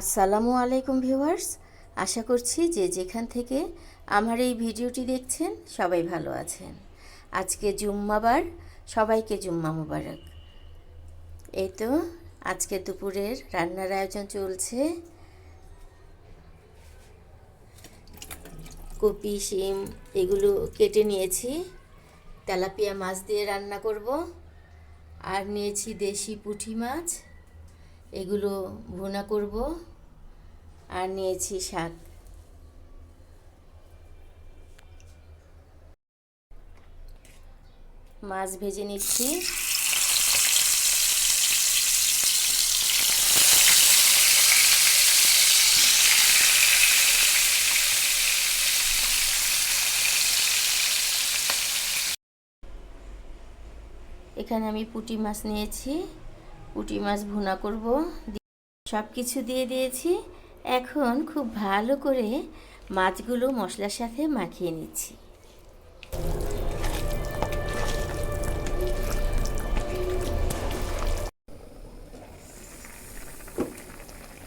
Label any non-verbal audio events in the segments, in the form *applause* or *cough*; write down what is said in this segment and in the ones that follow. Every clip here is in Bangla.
আসসালামু আলাইকুম ভিউয়ার্স। আশা করছি যে যেখান থেকে আমার এই ভিডিওটি দেখছেন সবাই ভালো আছেন। আজকে জুম্মাবার, সবাইকে জুম্মা মুবারক। এই তো, আজকে দুপুরের রান্নার আয়োজন চলছে। কপি, শিম, এগুলো কেটে নিয়েছি। তেলাপিয়া মাছ দিয়ে রান্না করব। আর নিয়েছি দেশি পুঁটি মাছ। এগুলো ভুনা করব আর নিয়েছি শাক। মাছ ভেজে নিচ্ছি। এখানে আমি পুঁটি মাছ নিয়েছি। পুঁটি মাছ ভুনা করব। সব কিছু দিয়ে দিয়েছি। এখন খুব ভালো করে মাছগুলো মশলার সাথে মাখিয়ে নিচ্ছি।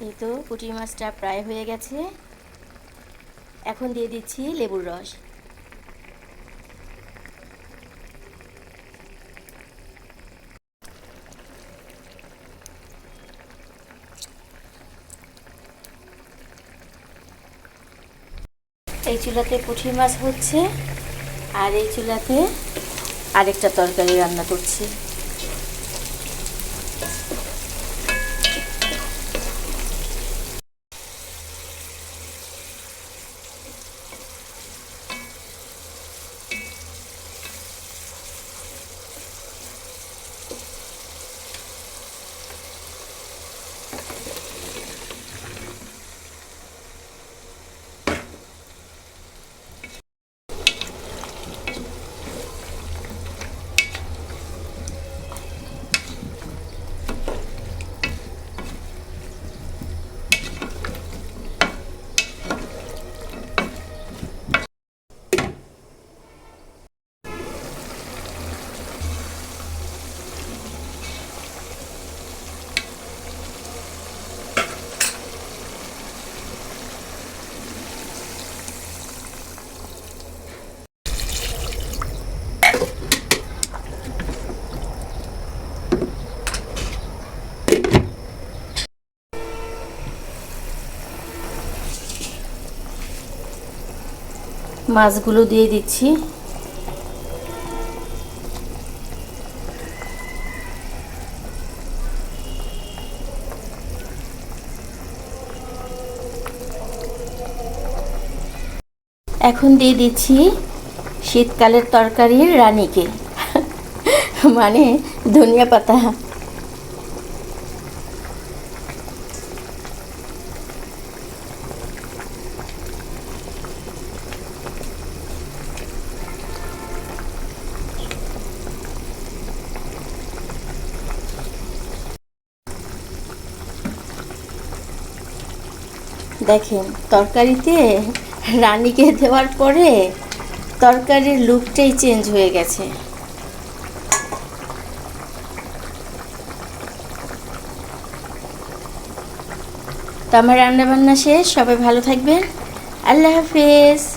এই তো পুঁটি মাছটা প্রায় হয়ে গেছে। এখন দিয়ে দিচ্ছি লেবুর রস। এই চুলাতে পুঁটি মাছ হচ্ছে আর এই চুলাতে আরেকটা তরকারি রান্না করছি। মাছগুলো দিয়ে দিচ্ছি। এখন দিয়ে দিচ্ছি শীতকালের তরকারির রানীকে। *laughs* মানে ধনিয়া পাতা। দেখেন, তরকারিতে রানীকে দেওয়ার পরে তরকারির লুকটাই চেঞ্জ হয়ে গেছে। তো আমার রান্নাবান্না শেষ, সবাই ভালো থাকবেন। আল্লাহ হাফেজ।